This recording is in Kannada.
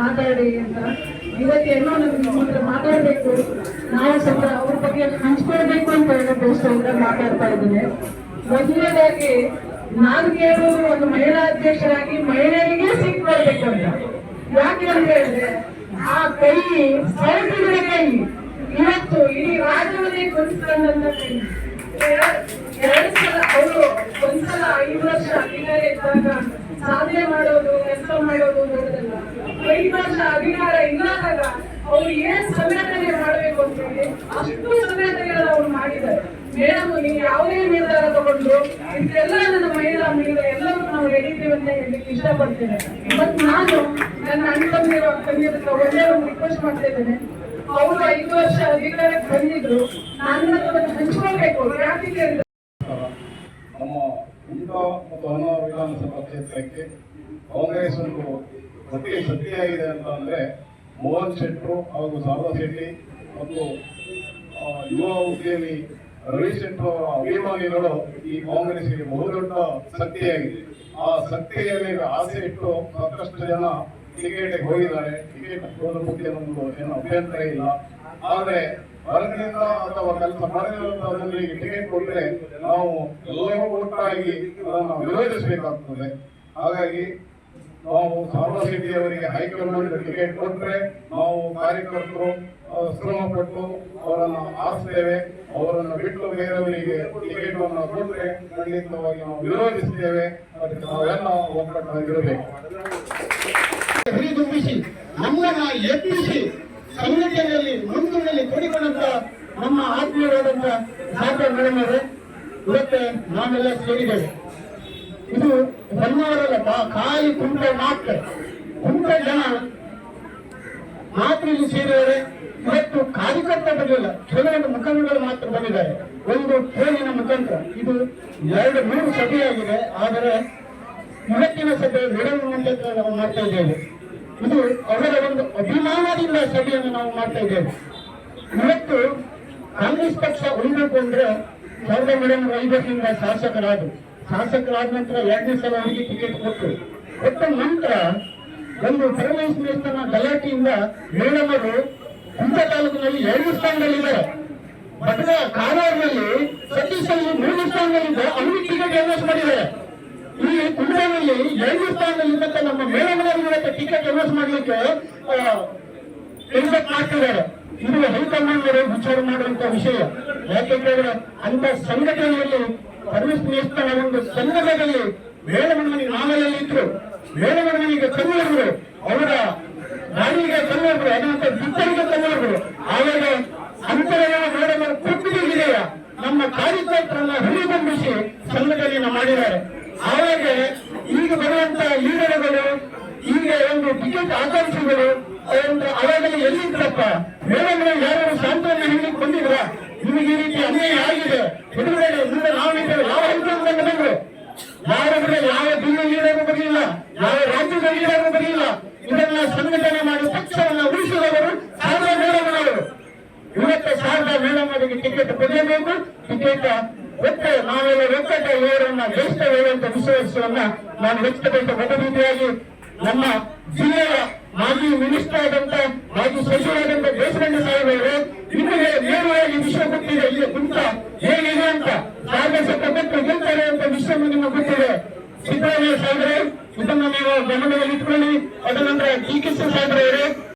ಮಾತಾಡಿ ಅಂತ. ಇವತ್ತು ಏನೋ ನಮ್ಗೆ ಹತ್ರ ಮಾತಾಡಬೇಕು. ನಾವು ಸ್ವಲ್ಪ ಅವ್ರ ಬಗ್ಗೆ ಹಂಚ್ಕೊಳ್ಬೇಕು ಅಂತ ಹೇಳೋದಕ್ಕೋಸ್ಕರ ಮಾತಾಡ್ತಾ ಇದ್ದೀನಿ. ಮೊದಲನೇದಾಗಿ, ನಾನು ಒಂದು ಮಹಿಳಾ ಅಧ್ಯಕ್ಷರಾಗಿ ಮಹಿಳೆಯರಿಗೆ ಬರ್ಬೇಕು ಅಂತ. ಯಾಕೆ ಅಂತ ಹೇಳಿದ್ರೆ, ಆ ಕೈ ಸೌಟಿಗಳ ಕೈ. ಇವತ್ತು ಇಡೀ ರಾಜ್ಯವನ್ನೇ ಕುಂತ ಕೈ. ಎರಡು ಸಲ ಅವರು ಒಂದ್ಸಲ ಐದು ವರ್ಷ ಅಧಿಕಾರ ಇದ್ದಾಗ ಸಾಧನೆ ಮಾಡೋದು ಕೆಲಸ ಮಾಡೋದು ನೋಡೋದಲ್ಲ ಐದು ವರ್ಷ ಅಧಿಕಾರ ಇಲ್ಲದಾಗ ಅವ್ರು ಏನ್ ಸಂಘಟನೆ ಮಾಡ್ಬೇಕು ಅಂತ ಹೇಳಿ ಅಷ್ಟು ಸಂಘಟನೆಗಳನ್ನ ಅವ್ರು ಮಾಡಿದ್ದಾರೆ ನೀವು ಯಾವುದೇ ನಿರ್ಧಾರ ತಗೊಂಡ್ರು ಇದೆಲ್ಲ ನನ್ನ ಮಹಿಳಾ ಮಹಿಳೆ ಎಲ್ಲರೂ ನಾವು ಹೇಳಿದ್ದೇವೆ ಅಂತ ಹೇಳಲಿಕ್ಕೆ ಇಷ್ಟಪಡ್ತೇನೆ. ಬಟ್ ನಾನು ನನ್ನ ಅಣ್ಣ ತಂದಿರೋ ತಂದಿರೋ ಹತ್ರ ಒಂದೇ ಒಂದು ರಿಕ್ವೆಸ್ಟ್ ಮಾಡ್ತಾ ಇದ್ದೇನೆ. ಅವರು ಐದು ವರ್ಷ ಅಧಿಕಾರಕ್ಕೆ ಬಂದಿದ್ರು, ನನ್ನ ಹತ್ರ ಹಂಚ್ಕೋಬೇಕು ಯಾಕೆ ನಮ್ಮ ಉಂಟಾ ಮತ್ತು ಹೊನ್ನಾವರ ವಿಧಾನಸಭಾ ಕ್ಷೇತ್ರಕ್ಕೆ ಕಾಂಗ್ರೆಸ್ ಒಂದು ಗಟ್ಟಿ ಶಕ್ತಿಯಾಗಿದೆ ಅಂತ ಅಂದರೆ ಮೋಹನ್ ಶೆಟ್ಟರು ಹಾಗೂ ಶಾರದಾ ಶೆಟ್ಟಿ ಮತ್ತು ಯುವ ಉದ್ಯಮಿ ಅವರ ಅಭಿಮಾನಿಗಳು ಈ ಕಾಂಗ್ರೆಸ್ಗೆ ಬಹುದೊಡ್ಡ ಶಕ್ತಿಯಾಗಿದೆ ಆ ಶಕ್ತಿಯ ಮೇಲೆ ಆಸೆ ಇಟ್ಟು ಸಾಕಷ್ಟು ಜನ ಟಿಕೆಟ್ಗೆ ಹೋಗಿದ್ದಾರೆ. ಟಿಕೆಟ್ ಹೋದ ನಮ್ದು ಏನು ಅಭ್ಯಂತರ ಇಲ್ಲ. ಆದರೆ ಹೊರಗಿನಿಂದ ಅಥವಾ ಕೆಲಸ ಮಾಡಿರುವಂತಹ ಟಿಕೆಟ್ ಕೊಟ್ಟರೆ ನಾವು ಎಲ್ಲರೂ ಒಟ್ಟಾಗಿ ಅದನ್ನು ವಿರೋಧಿಸಬೇಕಾಗ್ತದೆ. ಹಾಗಾಗಿ ನಾವು ಅವರಿಗೆ ಹೈಕಮಾಂಡ್ ಟಿಕೆಟ್ ಕೊಟ್ಟರೆ ನಾವು ಕಾರ್ಯಕರ್ತರು ಶ್ರಮ ಪಟ್ಟು ಅವರನ್ನು ಆರಿಸ್ತೇವೆ. ಅವರನ್ನು ಬಿಟ್ಟು ಬೇರೆಯವರಿಗೆ ಟಿಕೆಟ್ ಅನ್ನು ಕೊಟ್ಟರೆ ಖಂಡಿತವಾಗಿ ನಾವು ವಿರೋಧಿಸ್ತೇವೆ. ಅದಕ್ಕೆ ನಾವೆಲ್ಲ ಒಗ್ಗಟ್ಟಾಗಿರಬೇಕು. ಹುರಿದುಂಬಿಸಿ ನಮ್ಮನ್ನ ಸಂಘಟನೆಯಲ್ಲಿ ಮುಂದಿನಲ್ಲಿ ತೊಡಿಕೊಂಡಂತ ನಮ್ಮ ಆತ್ಮೀಯರಾದಂತ ಅವರೇ, ಇವತ್ತೆ ನಾವೆಲ್ಲ ಸೇರಿದ್ದೇವೆ. ಇದು ಹೊನ್ನಾವರಲ್ಲ ಕಾಯಿ ಕುಂಟ ಮಾತ್ರ. ಕುಂಟ ಜನ ಮಾತ್ರ ಇಲ್ಲಿ ಸೇರಿದ್ದಾರೆ ಇವತ್ತು ಕಾರ್ಯಕರ್ತ ಬರಲಿಲ್ಲ ಕೆಲವೊಂದು ಮುಖಂಡಗಳು ಮಾತ್ರ ಬಂದಿದ್ದಾರೆ. ಒಂದು ಫೋನಿನ ಮುಖಾಂತರ. ಇದು ಎರಡು ಮೂರು ಸಭೆಯಾಗಿದೆ. ಆದರೆ ಇವತ್ತಿನ ಸಭೆ ಮೇಡಮ್ ಮುಖಾಂತರ ನಾವು ಮಾಡ್ತಾ ಇದ್ದೇವೆ. ಇದು ಅವರ ಒಂದು ಅಭಿಮಾನದಿಂದ ಸಭೆಯನ್ನು ನಾವು ಮಾಡ್ತಾ ಇದ್ದೇವೆ. ಇವತ್ತು ಕಾಂಗ್ರೆಸ್ ಪಕ್ಷ ಉಳಿಬೇಕು ಅಂದ್ರೆ ಸಾವಿರದ ಮೇಡಮ್ ಐವತ್ತರಿಂದ ಶಾಸಕರಾದರು ಶಾಸಕರಾದ ನಂತರ ಎರಡನೇ ಸಲ ಅವರಿಗೆ ಟಿಕೆಟ್ ಕೊಟ್ಟು. ಕೊಟ್ಟ ನಂತರ ಒಂದು ಪರಮೇಶ್ ತನ್ನ ಗಲಾಟೆಯಿಂದ ಮೇಡಮ್ ಅವರು ಕುಂಟ ತಾಲೂಕಿನಲ್ಲಿ ಎರಡು ಸ್ಥಾನದಲ್ಲಿದ್ದಾರೆ. ಭಟ್ರ ಕಾರವಾರದಲ್ಲಿ ಸತೀಶ್ ಮೂರು ಸ್ಥಾನದಲ್ಲಿದ್ದ ಅವರಿಗೆ ಟಿಕೆಟ್ ಅನೌನ್ಸ್ ಮಾಡಿದ್ದಾರೆ. ಇಲ್ಲಿ ಕುಂಟನಲ್ಲಿ ಎರಡು ಸ್ಥಾನದಲ್ಲಿದ್ದಂತ ನಮ್ಮ ಮೇಡಮರ ಅವರಿಗೆ ಟಿಕೆಟ್ ಅನೌನ್ಸ್ ಮಾಡಲಿಕ್ಕೆ ಎಕ್ಸೆಪ್ಟ್ ಮಾಡ್ತಿದ್ದಾರೆ. ಇದು ಹೈಕಮಾಂಡ್ ವಿಚಾರ ಮಾಡುವಂತ ವಿಷಯ. ಯಾಕೆಂದ್ರೆ ಅಂತ ಸಂಘಟನೆಯಲ್ಲಿ ಪರಮೇಶ್ ಮೇಸ್ತನ ಒಂದು ಸಂದರ್ಭದಲ್ಲಿ ಮೇಳಮಣ್ಣನಿಗೆ ನಾವೆಲ್ಲ ಇದ್ರು. ಮೇಳಮಣ್ಣನಿಗೆ ಕನ್ನಡರು ಅವರ ನಾಡಿಗೆ ಕನ್ನಡರು ಅನಂತ ಬಿತ್ತರಿಗೆ ಕನ್ನಡರು ಆವಾಗ ಅಂತರಗಳ ಮೇಡಮ್ ಕೊಟ್ಟಿದೆಯಾ ನಮ್ಮ ಕಾರ್ಯಕರ್ತರನ್ನ ಹುರಿದುಂಬಿಸಿ ಸಂಘಟನೆಯನ್ನು ಮಾಡಿದ್ದಾರೆ. ಆವಾಗ ಈಗ ಬರುವಂತ ಲೀಡರ್ಗಳು, ಈಗ ಒಂದು ಟಿಕೆಟ್ ಆಕಾಂಕ್ಷಿಗಳು ಒಂದು ಅವಾಗೆಲ್ಲ ಎಲ್ಲಿದ್ರಪ್ಪ ಮೇಡಮ್ ಯಾರು ಸಾಂತ್ವನ ಹೇಳಿಕೊಂಡಿದ್ರ ನಿಮಗೆ ಈ ರೀತಿ ಅನ್ಯಾಯ ಆಗಿದೆ. ಬಿಡುಗಡೆ ಮುಂದೆ ನಾವಿದ್ದೇವೆ ಯಾವ ಯಾರೊಬ್ಬರು ಯಾವ ಬರಲಿಲ್ಲ, ಯಾವ ರಾಜ್ಯದ ಲೀಡರ್ ಬರಲಿಲ್ಲ. ಇದನ್ನ ಸಂಘಟನೆ ಮಾಡಿ ಪಕ್ಷವನ್ನ ಉಳಿಸಿದವರು ಶಾರದಾ ಮೇಡಮ್ ಅವರು. ಇವತ್ತು ಮೇಡಮ್ ಟಿಕೆಟ್ ಕೊಡಲೇಬೇಕು ಟಿಕೆಟ್ ಒಟ್ಟೆ ನಾವೆಲ್ಲ ಒಕ್ಕಟ್ಟ ಇವರನ್ನ ಜಯಿಸ್ತೇವೆ ಅಂತ ವಿಶ್ವಾಸವನ್ನ ನಾನು ವ್ಯಕ್ತಪಡಿಸ ಮೊದಲ ರೀತಿಯಾಗಿ ನಮ್ಮ ಜಿಲ್ಲೆಯ ಮಾಜಿ ಮಿನಿಸ್ಟರ್ ಆದಂತ ಮಾಜಿ ಸಚಿವರಾದಂತ ದೇಶಪಾಂಡೆ ಸಾಹೇಬರು ನಿಮಗೆ ನೇರವಾಗಿ ವಿಷಯ ಕೊಟ್ಟಿದೆ ಇಲ್ಲಿ ಕುಂತ ಹೇಗಿದೆ ಅಂತ.